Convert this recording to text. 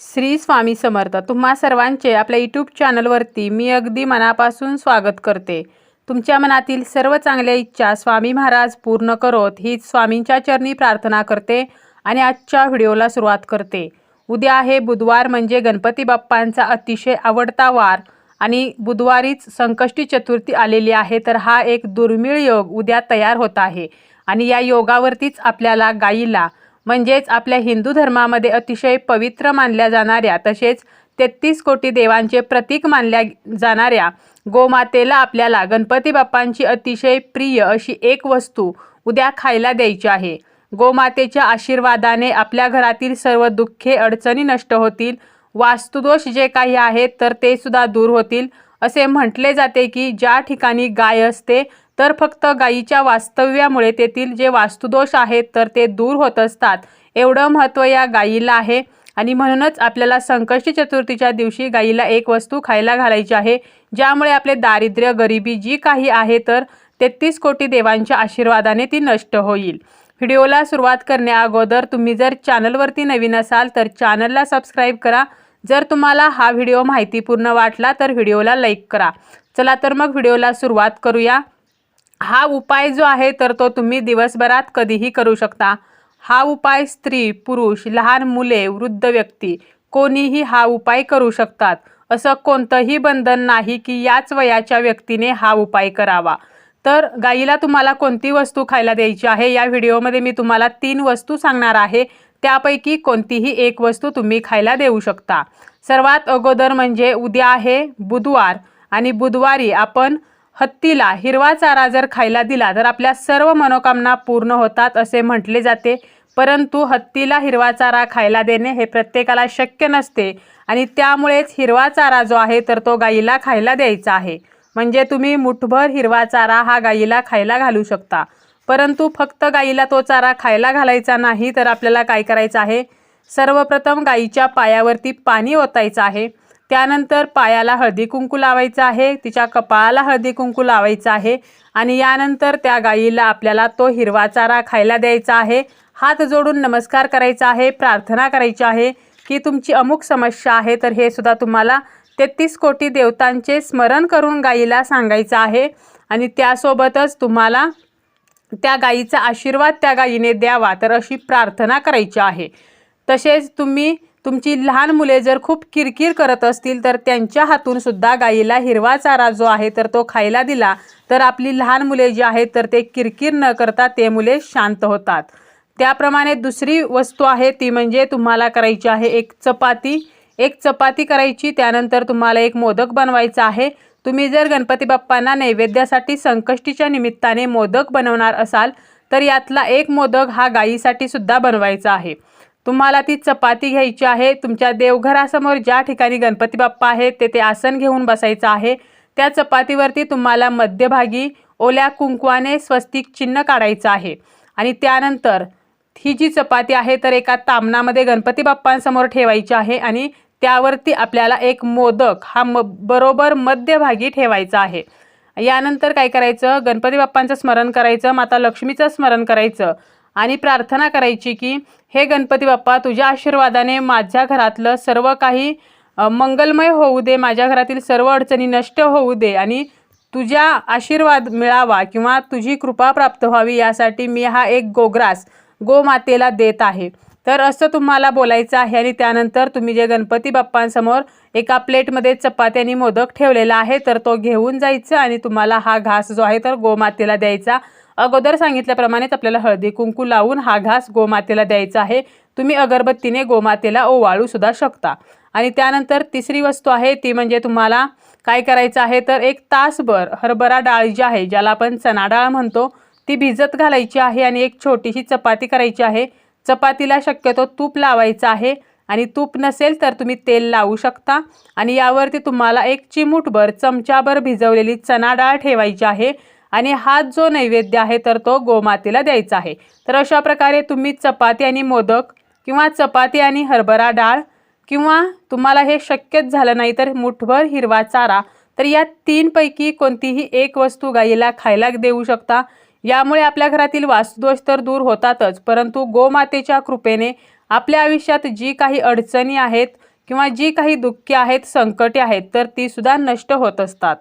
श्री स्वामी समर्थ तुम्हा सर्वांचे आपल्या यूट्यूब चॅनलवरती मी अगदी मनापासून स्वागत करते. तुमच्या मनातील सर्व चांगल्या इच्छा स्वामी महाराज पूर्ण करोत हीच स्वामींच्या चरणी प्रार्थना करते आणि आजच्या व्हिडिओला सुरुवात करते. उद्या आहे बुधवार म्हणजे गणपती बाप्पांचा अतिशय आवडता वार आणि बुधवारीच संकष्टी चतुर्थी आलेली आहे तर हा एक दुर्मिळ योग उद्या तयार होत आहे. आणि या योगावरतीच आपल्याला गाईला म्हणजेच आपल्या हिंदू धर्मामध्ये अतिशय पवित्र मानल्या जाणाऱ्या तसेच तेहतीस कोटी देवांचे प्रतीक मानल्या जाणाऱ्या गोमातेला आपल्याला गणपती बाप्पांची अतिशय प्रिय अशी एक वस्तू उद्या खायला द्यायची आहे. गोमातेच्या आशीर्वादाने आपल्या घरातील सर्व दुःखे अडचणी नष्ट होतील. वास्तुदोष जे काही आहेत तर ते सुद्धा दूर होतील. असे म्हटले जाते की ज्या ठिकाणी गाय असते तर फक्त गायीच्या वास्तव्यामुळे तेथील जे वास्तुदोष आहेत तर ते दूर होत असतात. एवढं महत्त्व या गायीला आहे. आणि म्हणूनच आपल्याला संकष्टी चतुर्थीच्या दिवशी गायीला एक वस्तू खायला घालायची आहे. ज्यामुळे आपले दारिद्र्य गरिबी जी काही आहे तर तेहतीस कोटी देवांच्या आशीर्वादाने ती नष्ट होईल. व्हिडिओला सुरुवात करण्या अगोदर तुम्ही जर चॅनलवरती नवीन असाल तर चॅनलला सबस्क्राईब करा. जर तुम्हाला हा व्हिडिओ माहितीपूर्ण वाटला तर व्हिडिओला लाईक करा. चला तर मग व्हिडिओला सुरुवात करूया. हा उपाय जो आहे तर तो तुम्ही दिवसभरात कधीही करू शकता. हा उपाय स्त्री पुरुष लहान मुले वृद्ध व्यक्ती कोणीही हा उपाय करू शकतात. असं कोणतंही बंधन नाही की याच वयाच्या व्यक्तीने हा उपाय करावा. तर गाईला तुम्हाला कोणती वस्तू खायला द्यायची आहे? या व्हिडिओमध्ये मी तुम्हाला तीन वस्तू सांगणार आहे. त्यापैकी कोणतीही एक वस्तू तुम्ही खायला देऊ शकता. सर्वात अगोदर म्हणजे उद्या आहे बुधवार. आणि बुधवारी आपण हत्तीला हिरवा चारा जर खायला दिला तर आपल्या सर्व मनोकामना पूर्ण होतात असे म्हटले जाते. परंतु हत्तीला हिरवा चारा खायला देणे हे प्रत्येकाला शक्य नसते आणि त्यामुळेच हिरवा चारा जो आहे तर तो गाईला खायला द्यायचा आहे. म्हणजे तुम्ही मुठभर हिरवा चारा हा गाईला खायला घालू शकता. परंतु फक्त गाईला तो चारा खायला घालायचा नाही तर आपल्याला काय करायचं आहे? सर्वप्रथम गाईच्या पायावरती पाणी ओतायचं आहे. त्यानंतर पायाला हळदी कुंकू लावायचं आहे तिच्या कपाळाला हळदी कुंकू लावायचं आहे आणि यानंतर त्या गाईला आपल्याला तो हिरवा चारा खायला द्यायचा आहे. हात जोडून नमस्कार करायचा आहे प्रार्थना करायची आहे की तुमची अमुक समस्या आहे तर हे सुद्धा तुम्हाला तेहतीस कोटी देवतांचे स्मरण करून गाईला सांगायचं आहे आणि त्यासोबतच तुम्हाला त्या गाईचा आशीर्वाद त्या गाईने द्यावा तर अशी प्रार्थना करायची आहे. तसेच तुम्ही तुमची लहान मुले जर खूप किरकिर करत असतील तर त्यांच्या हातून सुद्धा गाईला हिरवा चारा जो आहे तर तो खायला दिला. तर आपली लहान मुले जी आहेत तर ते किरकिर न करता ते मुले शांत होतात. त्याप्रमाणे दुसरी वस्तू आहे ती म्हणजे तुम्हाला करायची आहे एक चपाती. एक चपाती करायची त्यानंतर तुम्हाला एक मोदक बनवायचा आहे. तुम्ही जर गणपती बाप्पांना नैवेद्यासाठी संकष्टीच्या निमित्ताने मोदक बनवणार असाल तर यातला एक मोदक हा गायीसाठी सुद्धा बनवायचा आहे. तुम्हाला ती चपाती घ्यायची आहे. तुमच्या देवघरासमोर ज्या ठिकाणी गणपती बाप्पा आहेत तेथे आसन घेऊन बसायचं आहे. त्या चपातीवरती तुम्हाला मध्यभागी ओल्या कुंकवाने स्वस्तिक चिन्ह काढायचं आहे. आणि त्यानंतर ही जी चपाती आहे तर एका तामणामध्ये गणपती बाप्पांसमोर ठेवायची आहे आणि त्यावरती आपल्याला एक मोदक हा म बरोबर मध्यभागी ठेवायचा आहे. यानंतर काय करायचं? गणपती बाप्पांचं स्मरण करायचं माता लक्ष्मीचं स्मरण करायचं. आणि प्रार्थना करायची की हे गणपती बाप्पा तुझ्या आशीर्वादाने माझ्या घरातलं सर्व काही मंगलमय होऊ दे माझ्या घरातील सर्व अडचणी नष्ट होऊ दे आणि तुझ्या आशीर्वाद मिळावा किंवा तुझी कृपा प्राप्त व्हावी यासाठी मी हा एक गोग्रास गोमातेला देत आहे. तर असं तुम्हाला बोलायचं आहे आणि त्यानंतर तुम्ही जे गणपती बाप्पांसमोर एका प्लेटमध्ये चपाती आणि मोदक ठेवलेला आहे तर तो घेऊन जायचं आणि तुम्हाला हा घास जो आहे तर गोमातेला द्यायचा. अगोदर सांगितल्याप्रमाणेच आपल्याला हळदी कुंकू लावून हा घास गोमातेला द्यायचा आहे. तुम्ही अगरबत्तीने गोमातेला ओवाळू सुद्धा शकता. आणि त्यानंतर तिसरी वस्तू आहे ती म्हणजे तुम्हाला काय करायचं आहे तर एक तासभर हरभरा डाळ जी आहे ज्याला आपण चना डाळ म्हणतो ती भिजत घालायची आहे आणि एक छोटीशी चपाती करायची आहे. चपातीला शक्यतो तूप लावायचं आहे. आणि तूप नसेल तर तुम्ही तेल लावू शकता. आणि यावरती तुम्हाला एक चिमूटभर चमचाभर भिजवलेली चना डाळ ठेवायची आहे. आणि हाच जो नैवेद्य आहे तर तो गोमातेला द्यायचा आहे. तर अशा प्रकारे तुम्ही चपाती आणि मोदक किंवा चपाती आणि हरभरा डाळ किंवा तुम्हाला हे शक्यच झालं नाही तर मुठभर हिरवा चारा तर या तीनपैकी कोणतीही एक वस्तू गाईला खायला देऊ शकता. यामुळे आपल्या घरातील वास्तुदोष तर दूर होतातच परंतु गोमातेच्या कृपेने आपल्या आयुष्यात जी काही अडचणी आहेत किंवा जी काही दुःखे आहेत संकटे आहेत तर ती सुद्धा नष्ट होत असतात.